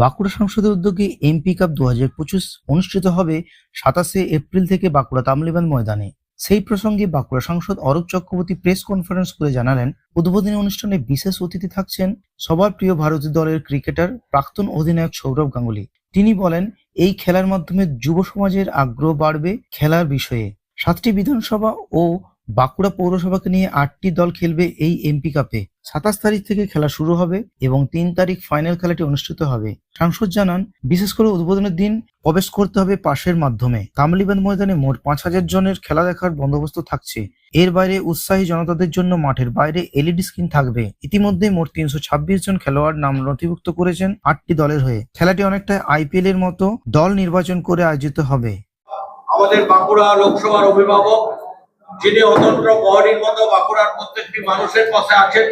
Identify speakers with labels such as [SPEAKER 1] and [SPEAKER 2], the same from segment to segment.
[SPEAKER 1] বাঁকুড়া সংসদের উদ্যোগে MP cup দু হাজার পঁচিশ অনুষ্ঠিত হবে সাতাশে এপ্রিল থেকে বাঁকুড়া তামলিবান ময়দানে। সেই প্রসঙ্গে বাঁকুড়া সাংসদ অরূপ চক্রবর্তী প্রেস কনফারেন্স করে জানালেন, উদ্বোধনী অনুষ্ঠানে বিশেষ অতিথি থাকছেন সবার প্রিয় ভারতীয় দলের ক্রিকেটার, প্রাক্তন অধিনায়ক সৌরভ গাঙ্গুলি। তিনি বলেন, এই খেলার মাধ্যমে যুব সমাজের আগ্রহ বাড়বে খেলার বিষয়ে। সাতটি বিধানসভা ও বাঁকুড়া পৌরসভাকে নিয়ে আটটি দল খেলবে এই এমপি কাপে। সাতাশ তারিখ থেকে খেলা শুরু হবে এবং তিন তারিখ ফাইনাল খেলাটি অনুষ্ঠিত হবে। সাংসদ জানান, বিশেষ করে উদ্বোধনের দিন প্রবেশ করতে হবে পাশের মাধ্যমে। কামলিবান্ধ ময়দানে মোট পাঁচ হাজার জনের খেলা দেখার বন্দোবস্ত থাকছে। এর বাইরে উৎসাহী জনতাদের জন্য মাঠের বাইরে এলইডি স্ক্রিন থাকবে। ইতিমধ্যে মোট তিনশো ছাব্বিশ জন খেলোয়াড় নাম নথিভুক্ত করেছেন আটটি দলের হয়ে। খেলাটি অনেকটা আইপিএল এর মতো দল নির্বাচন করে আয়োজিত হবে।
[SPEAKER 2] আমাদের বাঁকুড়া লোকসভার অভিভাবক যিনি অতন্ত্র প্রহরীর মতো বাঁকুড়ার প্রত্যেকটি মানুষের পাশে আছেন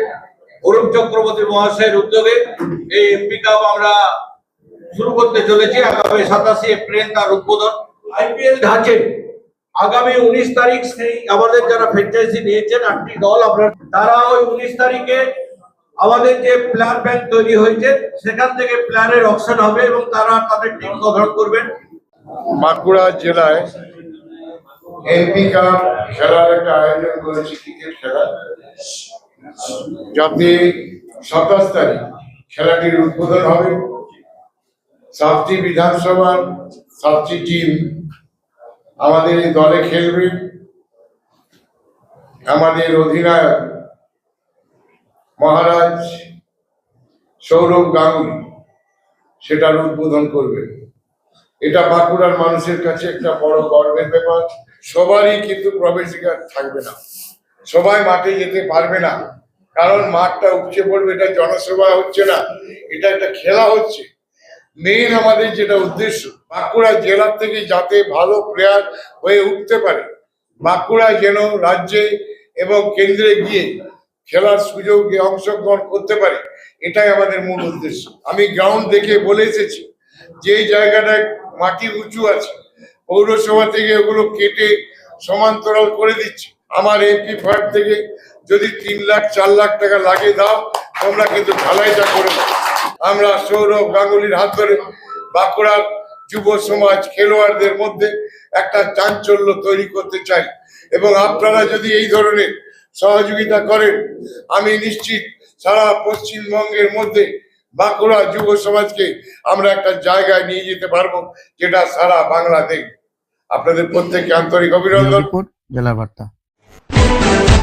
[SPEAKER 2] অরুণ চক্রবর্তী মহাশয়ের উদ্যোগে এই কাপ আমরা শুরু করতে চলেছি। আগামী সাতাশে এপ্রিল তার উদ্বোধন। আইপিএল ধাঁচে। আগামী উনিশ তারিখ সেই আমাদের যারা ফ্র্যাঞ্চাইজি নিয়েছেন, আটটি দল আপনার, তারা ওই উনিশ তারিখে আমাদের যে প্ল্যান ব্যাংক তৈরি হয়েছে, সেখান থেকে প্ল্যানের অপশন হবে এবং তারা তাদের টিম গঠন করবেন।
[SPEAKER 3] বাঁকুড়া জেলায় এমপি কাপ খেলার একটা আয়োজন করেছে ক্রিকেট খেলা। যাতে সাতাশ তারিখ খেলাটির উদ্বোধন হবে। সাতটি বিধানসভার সাতটি টিম আমাদের এই দলে খেলবে। আমাদের অধিনায়ক মহারাজ সৌরভ গাঙ্গুলি সেটার উদ্বোধন করবে এটা বাঁকুড়ার মানুষের কাছে একটা বড় গর্বের ব্যাপার। সবারই কিন্তু প্রবেশিকার থাকবে না। সবাই মাঠে যেতে পারবে না। কারণ মাঠটা উপচে পড়বে, এটা জনসভা হচ্ছে না, এটা একটা খেলা হচ্ছে। মেইন আমাদের যেটা উদ্দেশ্য, বাঁকুড়া জেলার থেকে যাতে ভালো প্লেয়ার হয়ে উঠতে পারে, বাঁকুড়া যেন রাজ্যে এবং কেন্দ্রে গিয়ে খেলার সুযোগে অংশগ্রহণ করতে পারে, এটাই আমাদের মূল উদ্দেশ্য। আমি গ্রাউন্ড দেখে বলে এসেছি, যে জায়গাটায় মাটি উঁচু আছে পৌরসভা থেকে ওগুলো কেটে সমান্তরাল করে দিচ্ছি। আমার এমপি ফান্ড থেকে যদি তিন লাখ, চার লাখ টাকা লাগে দাও, তোমরা কিন্তু ঢালাইটা করে আমরা সৌরভ গাঙ্গুলির হাত ধরে বাঁকুড়ার যুব সমাজ খেলোয়াড়দের মধ্যে একটা চাঞ্চল্য তৈরি করতে চাই। এবং আপনারা যদি এই ধরনের সহযোগিতা করেন, আমি নিশ্চিত সারা পশ্চিমবঙ্গের মধ্যে বাঁকুড়া যুব সমাজকে আমরা একটা জায়গায় নিয়ে যেতে পারব, যেটা সারা বাংলা দেখবে আপনাদের প্রত্যেককে আন্তরিক অভিনন্দন।
[SPEAKER 1] জেলা বার্তা।